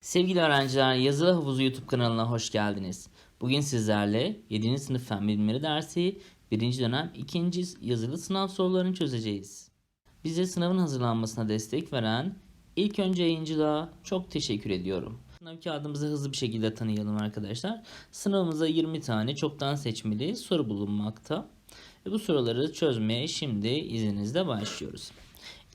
Sevgili öğrenciler, Yazılı Havuzu YouTube kanalına hoş geldiniz. Bugün sizlerle 7. sınıf fen bilimleri dersi 1. dönem 2. yazılı sınav sorularını çözeceğiz. Bize sınavın hazırlanmasına destek veren ilk önce yayıncılığa çok teşekkür ediyorum. Sınav kağıdımızı hızlı bir şekilde tanıyalım arkadaşlar. Sınavımıza 20 tane çoktan seçmeli soru bulunmakta. Ve bu soruları çözmeye şimdi izninizle başlıyoruz.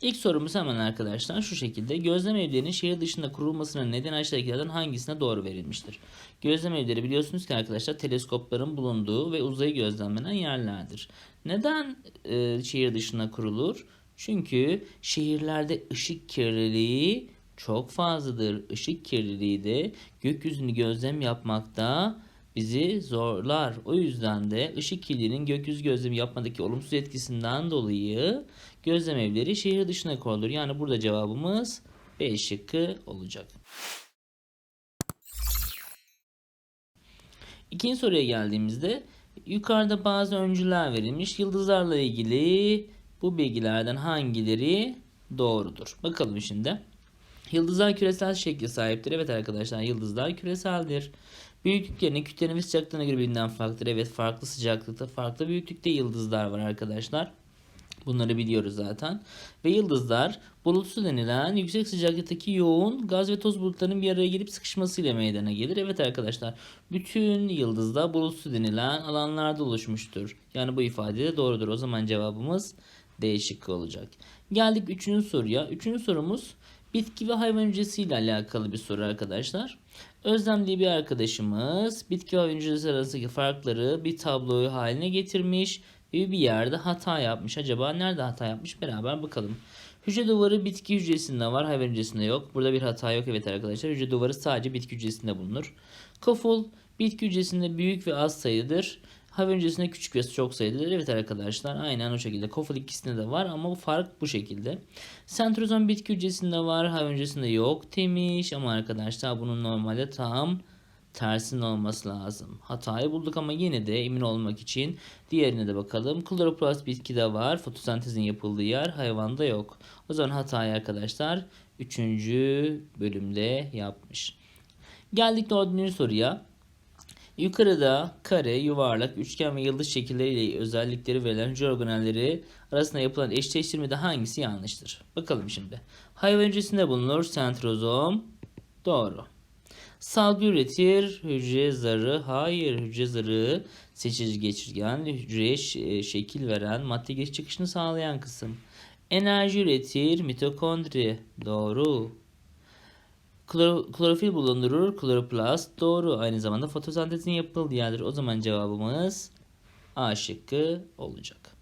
İlk sorumuz hemen arkadaşlar şu şekilde. Gözlem evlerinin şehir dışında kurulmasının neden aşağıdakilerden hangisine doğru verilmiştir? Gözlem evleri biliyorsunuz ki arkadaşlar teleskopların bulunduğu ve uzayı gözlemlenen yerlerdir. Neden e, şehir dışında kurulur? Çünkü şehirlerde ışık kirliliği çok fazladır. Işık kirliliği de gökyüzünü gözlem yapmakta bizi zorlar. O yüzden de ışık kirliliğinin gökyüzü gözlemi yapmadaki olumsuz etkisinden dolayı gözlem evleri şehir dışına kurulur. Yani burada cevabımız B şıkkı olacak. İkinci soruya geldiğimizde yukarıda bazı öncüler verilmiş. Yıldızlarla ilgili bu bilgilerden hangileri doğrudur? Bakalım şimdi. Yıldızlar küresel şekli sahiptir. Evet arkadaşlar yıldızlar küreseldir. Büyüklüklerine, kütlelerine ve sıcaklığına göre birbirinden farklıdır. Evet farklı sıcaklıkta, farklı büyüklükte yıldızlar var arkadaşlar. Bunları biliyoruz zaten. Ve yıldızlar bulutsu denilen yüksek sıcaklıktaki yoğun gaz ve toz bulutlarının bir araya gelip sıkışmasıyla meydana gelir. Evet arkadaşlar bütün yıldızlar bulutsu denilen alanlarda oluşmuştur. Yani bu ifade de doğrudur. O zaman cevabımız D şıkkı olacak. Geldik üçüncü soruya. Üçüncü sorumuz bitki ve hayvan hücresiyle alakalı bir soru arkadaşlar. Özlem diye bir arkadaşımız bitki ve arasındaki farkları bir tablo haline getirmiş ve bir yerde hata yapmış. Acaba nerede hata yapmış? Beraber bakalım. Hücre duvarı bitki hücresinde var, hayvan hücresinde yok. Burada bir hata yok evet arkadaşlar. Hücre duvarı sadece bitki hücresinde bulunur. Koful bitki hücresinde büyük ve az sayıdır. Hayvan hücresinde küçük ve çok sayıdır. Evet arkadaşlar aynen o şekilde. Koful ikisinde de var ama fark bu şekilde. Sentrozom bitki hücresinde var, hayvan hücresinde yok demiş. Ama arkadaşlar bunun normalde tam tersinin olması lazım. Hatayı bulduk ama yine de emin olmak için diğerine de bakalım. Kloroplast bitkide var. Fotosentezin yapıldığı yer hayvanda yok. O zaman hatayı arkadaşlar 3. bölümde yapmış. Geldik dördüncü soruya. Yukarıda kare, yuvarlak, üçgen ve yıldız şekilleriyle özellikleri verilen hücre organelleri arasında yapılan eşleştirmede hangisi yanlıştır? Bakalım şimdi. Hayvan hücresinde bulunur sentrozom. Doğru. Salgı üretir. Hücre zarı. Hayır. Hücre zarı seçici geçirgen. Hücreye şekil veren madde giriş çıkışını sağlayan kısım. Enerji üretir. Mitokondri. Doğru. Klor klorofil bulundurur. Kloroplast. Doğru. Aynı zamanda fotosentezin yapıldığı yerdir. O zaman cevabımız A şıkkı olacak.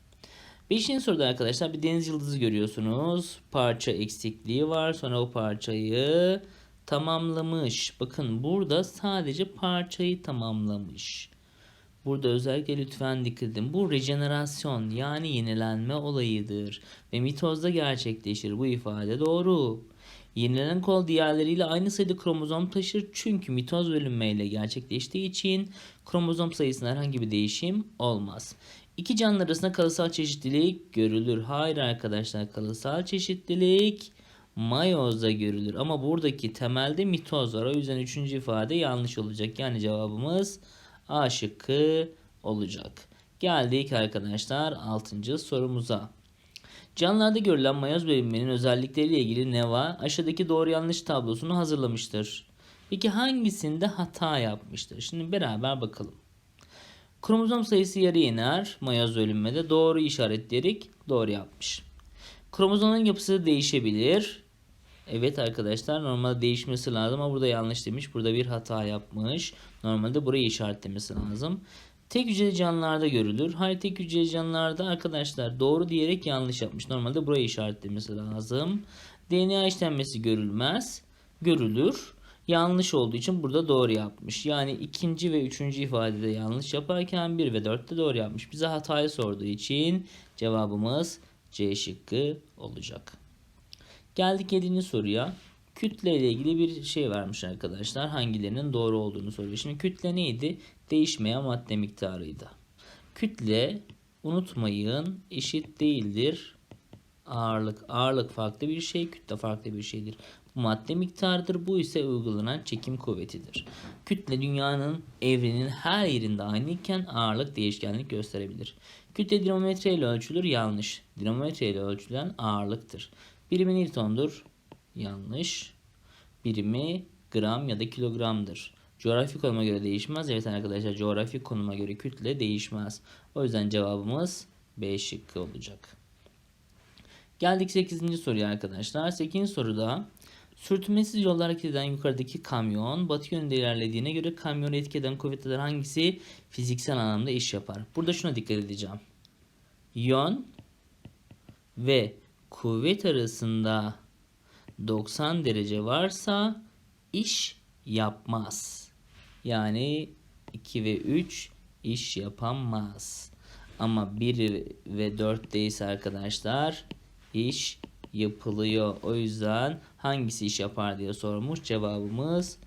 Beşinci soruda arkadaşlar bir deniz yıldızı görüyorsunuz. Parça eksikliği var. Sonra o parçayı tamamlamış. Bakın burada sadece parçayı tamamlamış. Burada özellikle lütfen dikkat edin. Bu rejenerasyon yani yenilenme olayıdır. Ve mitozda gerçekleşir. Bu ifade doğru. Yenilenen kol diğerleriyle aynı sayıda kromozom taşır. Çünkü mitoz bölünmeyle gerçekleştiği için kromozom sayısında herhangi bir değişim olmaz. İki canlı arasında kalıtsal çeşitlilik görülür. Hayır arkadaşlar kalıtsal çeşitlilik mayozda görülür. Ama buradaki temelde mitoz var. O yüzden üçüncü ifade yanlış olacak. Yani cevabımız A şıkkı olacak. Geldik arkadaşlar 6. sorumuza. Canlılarda görülen mayoz bölünmenin özellikleriyle ilgili Neva aşağıdaki doğru yanlış tablosunu hazırlamıştır. Peki hangisinde hata yapmıştır? Şimdi beraber bakalım. Kromozom sayısı yarı iner. Mayoz bölünmede doğru işaretleyerek doğru yapmış. Kromozomların yapısı değişebilir. Evet arkadaşlar normalde değişmesi lazım ama burada yanlış demiş. Burada bir hata yapmış. Normalde burayı işaretlemesi lazım. Tek hücreli canlılarda görülür. Hayır tek hücreli canlılarda arkadaşlar doğru diyerek yanlış yapmış. Normalde burayı işaretlemesi lazım. DNA işlenmesi görülmez. Görülür. Yanlış olduğu için burada doğru yapmış. Yani ikinci ve üçüncü ifadede yanlış yaparken bir ve dörtte doğru yapmış. Bize hatayı sorduğu için cevabımız C şıkkı olacak. Geldik 7. soruya. Kütle ile ilgili bir şey vermiş arkadaşlar. Hangilerinin doğru olduğunu soruyor. Şimdi kütle neydi? Değişmeyen madde miktarıydı. Kütle unutmayın eşit değildir. Ağırlık. Ağırlık farklı bir şey, kütle farklı bir şeydir. bu madde miktarıdır. Bu ise uygulanan çekim kuvvetidir. Kütle dünyanın evrenin her yerinde aynıyken ağırlık değişkenlik gösterebilir. Kütle dinamometre ile ölçülür. Yanlış. Dinamometre ile ölçülen ağırlıktır. Birimi Newton'dur. Yanlış. Birimi gram ya da kilogramdır. Coğrafi konuma göre değişmez. Evet arkadaşlar coğrafi konuma göre kütle değişmez. O yüzden cevabımız B şıkkı olacak. Geldik 8. soruya arkadaşlar. 8. soruda sürtünmesiz yolda hareket eden yukarıdaki kamyon batı yönünde ilerlediğine göre kamyonu etki kuvvetler hangisi fiziksel anlamda iş yapar? Burada şuna dikkat edeceğim. Yön ve kuvvet arasında 90 derece varsa iş yapmaz. Yani 2 ve 3 iş yapamaz. Ama 1 ve 4 ise arkadaşlar iş yapılıyor. O yüzden hangisi iş yapar diye sormuş. Cevabımız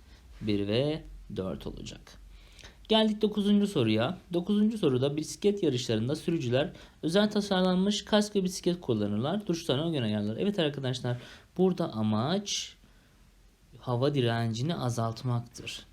1 ve 4 olacak. Geldik 9. soruya. 9. soruda bisiklet yarışlarında sürücüler özel tasarlanmış kask ve bisiklet kullanırlar. Duruşlarına göre ayarlar. Evet arkadaşlar burada amaç hava direncini azaltmaktır.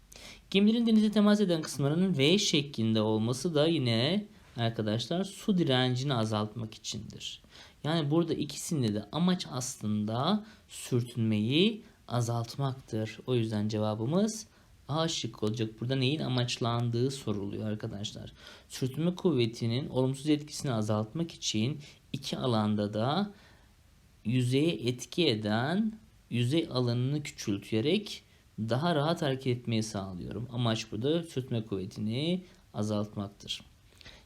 Gemilerin denize temas eden kısımlarının V şeklinde olması da yine arkadaşlar su direncini azaltmak içindir. Yani burada ikisinde de amaç aslında sürtünmeyi azaltmaktır. O yüzden cevabımız A şık olacak. Burada neyin amaçlandığı soruluyor arkadaşlar. Sürtünme kuvvetinin olumsuz etkisini azaltmak için iki alanda da yüzeye etki eden yüzey alanını küçültüyerek daha rahat hareket etmeyi sağlıyorum. Amaç burada sürtünme kuvvetini azaltmaktır.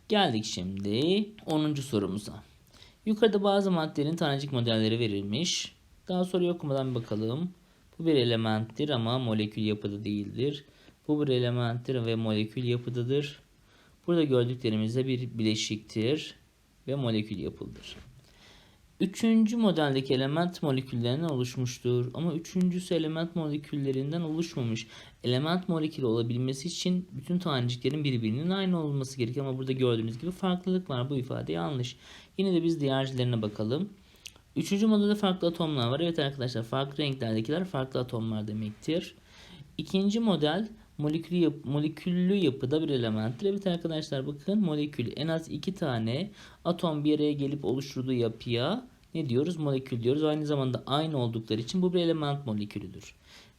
Geldik şimdi 10. sorumuza. Yukarıda bazı maddelerin tanecik modelleri verilmiş. Daha soruyu okumadan bakalım. Bu bir elementtir ama molekül yapıda değildir. Bu bir elementtir ve molekül yapıdadır. Burada gördüklerimizde bir bileşiktir ve molekül yapıldır. Üçüncü modeldeki element moleküllerinden oluşmuştur. Ama üçüncüsü element moleküllerinden oluşmamış. Element molekülü olabilmesi için bütün taneciklerin birbirinin aynı olması gerekiyor. Ama burada gördüğünüz gibi farklılık var. Bu ifade yanlış. Yine de biz diğercilerine bakalım. Üçüncü modelde farklı atomlar var. Evet arkadaşlar farklı renklerdekiler farklı atomlar demektir. İkinci model moleküllü, yap moleküllü yapıda bir elementtir. Evet arkadaşlar bakın molekül en az iki tane atom bir araya gelip oluşturduğu yapıya ne diyoruz? Molekül diyoruz. Aynı zamanda aynı oldukları için bu bir element molekülüdür.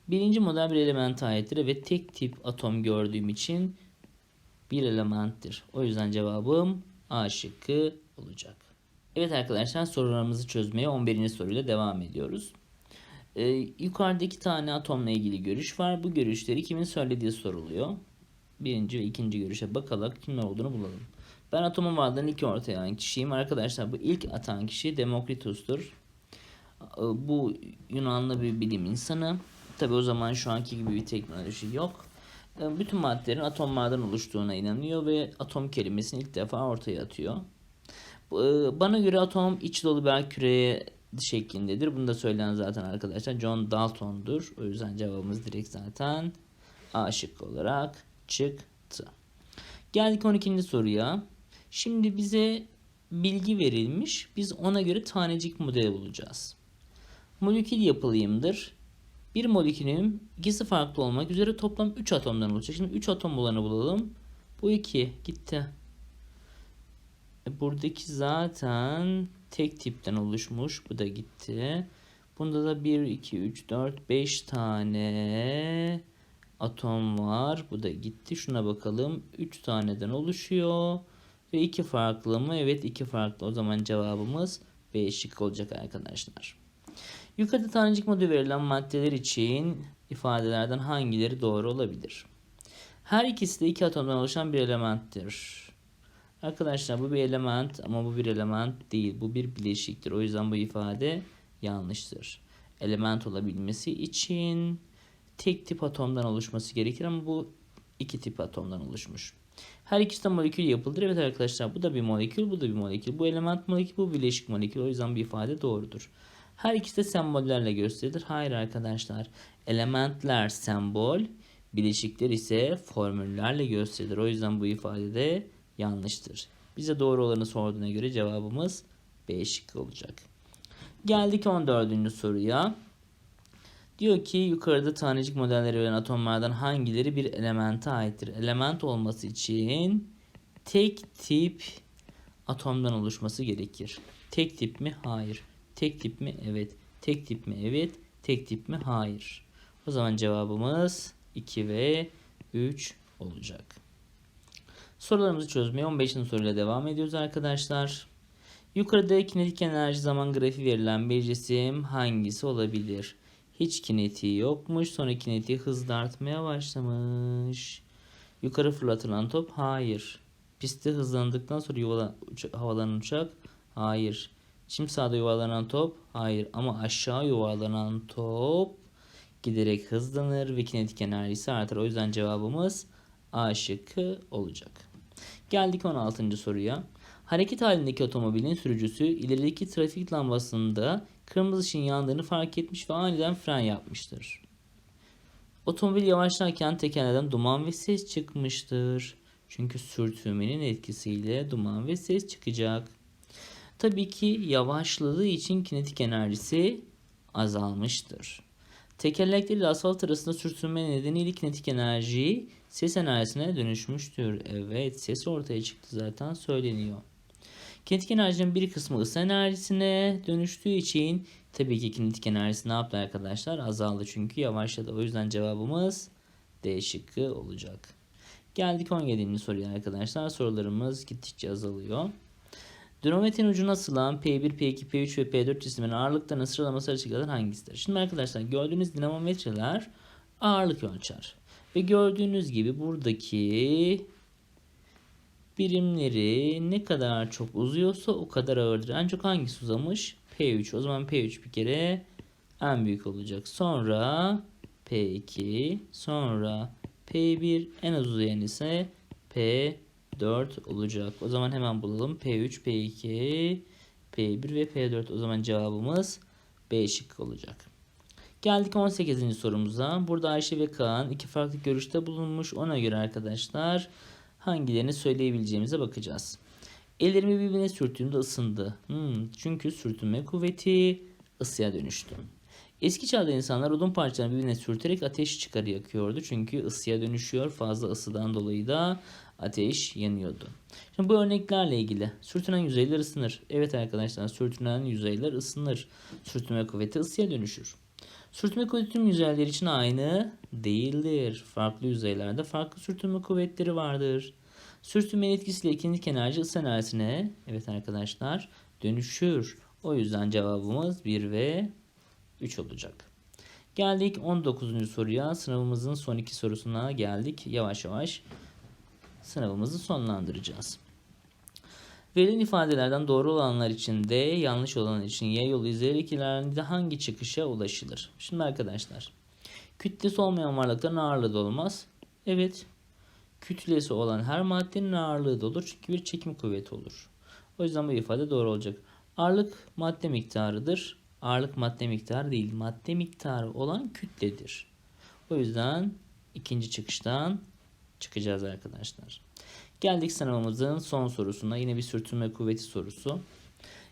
Birinci model bir element aittir ve tek tip atom gördüğüm için bir elementtir. O yüzden cevabım A şıkkı olacak. Evet arkadaşlar sorularımızı çözmeye 11. soruyla devam ediyoruz. Ee, yukarıda iki tane atomla ilgili görüş var. Bu görüşleri kimin söylediği soruluyor. Birinci ve ikinci görüşe bakalım kimler olduğunu bulalım. Ben atomun varlığını ilk ortaya atan kişiyim. Arkadaşlar bu ilk atan kişi Demokritus'tur. Ee, bu Yunanlı bir bilim insanı. Tabi o zaman şu anki gibi bir teknoloji yok. Ee, bütün maddelerin atomlardan oluştuğuna inanıyor ve atom kelimesini ilk defa ortaya atıyor. Ee, bana göre atom iç dolu bir küreye şeklindedir. Bunu da söyleyen zaten arkadaşlar John Dalton'dur. O yüzden cevabımız direkt zaten A şıkkı olarak çıktı. Geldik 12. soruya. Şimdi bize bilgi verilmiş. Biz ona göre tanecik modeli bulacağız. Molekül yapılıyımdır. Bir molekülün ikisi farklı olmak üzere toplam 3 atomdan olacak. Şimdi 3 atom olanı bulalım. Bu 2 gitti. E buradaki zaten tek tipten oluşmuş. Bu da gitti. Bunda da 1, 2, 3, 4, 5 tane atom var. Bu da gitti. Şuna bakalım. 3 taneden oluşuyor. Ve 2 farklı mı? Evet 2 farklı. O zaman cevabımız B şık olacak arkadaşlar. Yukarıda tanecik modu verilen maddeler için ifadelerden hangileri doğru olabilir? Her ikisi de iki atomdan oluşan bir elementtir. Arkadaşlar bu bir element ama bu bir element değil. Bu bir bileşiktir. O yüzden bu ifade yanlıştır. Element olabilmesi için tek tip atomdan oluşması gerekir ama bu iki tip atomdan oluşmuş. Her ikisi de molekül yapılır. Evet arkadaşlar bu da bir molekül, bu da bir molekül. Bu element molekül, bu bileşik molekül. O yüzden bu ifade doğrudur. Her ikisi de sembollerle gösterilir. Hayır arkadaşlar. Elementler sembol, bileşikler ise formüllerle gösterilir. O yüzden bu ifade de yanlıştır. Bize doğru olanı sorduğuna göre cevabımız B şıkkı olacak. Geldik 14. soruya. Diyor ki yukarıda tanecik modelleri veren atomlardan hangileri bir elemente aittir? Element olması için tek tip atomdan oluşması gerekir. Tek tip mi? Hayır. Tek tip mi? Evet. Tek tip mi? Evet. Tek tip mi? Hayır. O zaman cevabımız 2 ve 3 olacak. Sorularımızı çözmeye 15. soruyla devam ediyoruz arkadaşlar. Yukarıda kinetik enerji zaman grafiği verilen bir cisim hangisi olabilir? Hiç kinetiği yokmuş. Sonra kinetiği hızla artmaya başlamış. Yukarı fırlatılan top? Hayır. Pistte hızlandıktan sonra yuvala, havalanan uçak? Hayır. Çim sahada yuvalanan top? Hayır. Ama aşağı yuvalanan top giderek hızlanır ve kinetik enerjisi artar. O yüzden cevabımız A şıkkı olacak. Geldik 16. soruya. Hareket halindeki otomobilin sürücüsü ilerideki trafik lambasında kırmızı ışığın yandığını fark etmiş ve aniden fren yapmıştır. Otomobil yavaşlarken tekerlerden duman ve ses çıkmıştır. Çünkü sürtünmenin etkisiyle duman ve ses çıkacak. Tabii ki yavaşladığı için kinetik enerjisi azalmıştır. Tekerlekleri ile asfalt arasında sürtünme nedeniyle kinetik enerji ses enerjisine dönüşmüştür. Evet ses ortaya çıktı zaten söyleniyor. Kinetik enerjinin bir kısmı ısı enerjisine dönüştüğü için tabii ki kinetik enerjisi ne yaptı arkadaşlar? Azaldı çünkü yavaşladı. O yüzden cevabımız D şıkkı olacak. Geldik 17. soruya arkadaşlar. Sorularımız gittikçe azalıyor. Dinamometin ucuna asılan P1, P2, P3 ve P4 cisimlerin ağırlıklarının sıralaması açıklayan hangisidir? Şimdi arkadaşlar gördüğünüz dinamometreler ağırlık ölçer. Ve gördüğünüz gibi buradaki birimleri ne kadar çok uzuyorsa o kadar ağırdır. En çok hangisi uzamış? P3. O zaman P3 bir kere en büyük olacak. Sonra P2, sonra P1 en az uzayan ise P4 olacak. O zaman hemen bulalım. P3, P2, P1 ve P4. O zaman cevabımız B şıkkı olacak. Geldik 18. sorumuza. Burada Ayşe ve Kaan iki farklı görüşte bulunmuş. Ona göre arkadaşlar hangilerini söyleyebileceğimize bakacağız. Ellerimi birbirine sürttüğümde ısındı. Hmm, çünkü sürtünme kuvveti ısıya dönüştü. Eski çağda insanlar odun parçalarını birbirine sürterek ateş çıkar yakıyordu. Çünkü ısıya dönüşüyor. Fazla ısıdan dolayı da ateş yanıyordu. Şimdi bu örneklerle ilgili sürtünen yüzeyler ısınır. Evet arkadaşlar sürtünen yüzeyler ısınır. Sürtünme kuvveti ısıya dönüşür. Sürtünme kuvveti tüm yüzeyler için aynı değildir. Farklı yüzeylerde farklı sürtünme kuvvetleri vardır. Sürtünmenin etkisiyle kinetik enerji ısı enerjisine evet arkadaşlar dönüşür. O yüzden cevabımız 1 ve 3 olacak. Geldik 19. soruya. Sınavımızın son iki sorusuna geldik. Yavaş yavaş sınavımızı sonlandıracağız. Verilen ifadelerden doğru olanlar için D, yanlış olanlar için Y yolu izleyerek ilerlendiğinde hangi çıkışa ulaşılır? Şimdi arkadaşlar, kütlesi olmayan varlıkların ağırlığı da olmaz. Evet, kütlesi olan her maddenin ağırlığı da olur çünkü bir çekim kuvveti olur. O yüzden bu ifade doğru olacak. Ağırlık madde miktarıdır. Ağırlık madde miktarı değil, madde miktarı olan kütledir. O yüzden ikinci çıkıştan çıkacağız arkadaşlar. Geldik sınavımızın son sorusuna. Yine bir sürtünme kuvveti sorusu.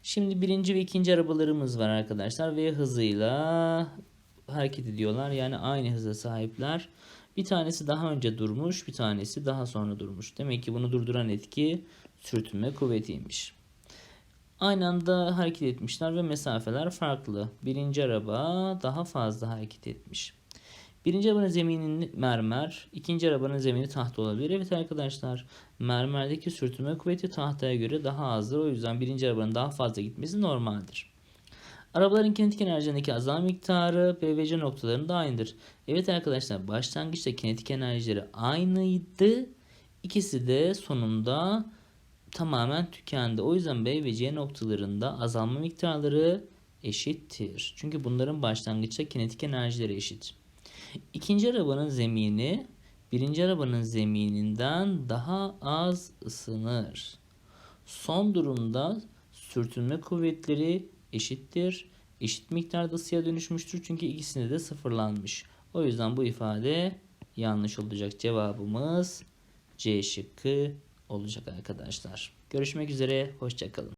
Şimdi birinci ve ikinci arabalarımız var arkadaşlar ve hızıyla hareket ediyorlar. Yani aynı hıza sahipler. Bir tanesi daha önce durmuş, bir tanesi daha sonra durmuş. Demek ki bunu durduran etki sürtünme kuvvetiymiş. Aynı anda hareket etmişler ve mesafeler farklı. Birinci araba daha fazla hareket etmiş. Birinci arabanın zemini mermer, ikinci arabanın zemini tahta olabilir. Evet arkadaşlar, mermerdeki sürtünme kuvveti tahtaya göre daha azdır. O yüzden birinci arabanın daha fazla gitmesi normaldir. Arabaların kinetik enerjideki azal miktarı P ve C noktalarında aynıdır. Evet arkadaşlar, başlangıçta kinetik enerjileri aynıydı. İkisi de sonunda tamamen tükendi. O yüzden B ve C noktalarında azalma miktarları eşittir. Çünkü bunların başlangıçta kinetik enerjileri eşit. İkinci arabanın zemini birinci arabanın zemininden daha az ısınır. Son durumda sürtünme kuvvetleri eşittir. Eşit miktarda ısıya dönüşmüştür çünkü ikisinde de sıfırlanmış. O yüzden bu ifade yanlış olacak. Cevabımız C şıkkı olacak arkadaşlar. Görüşmek üzere. Hoşçakalın.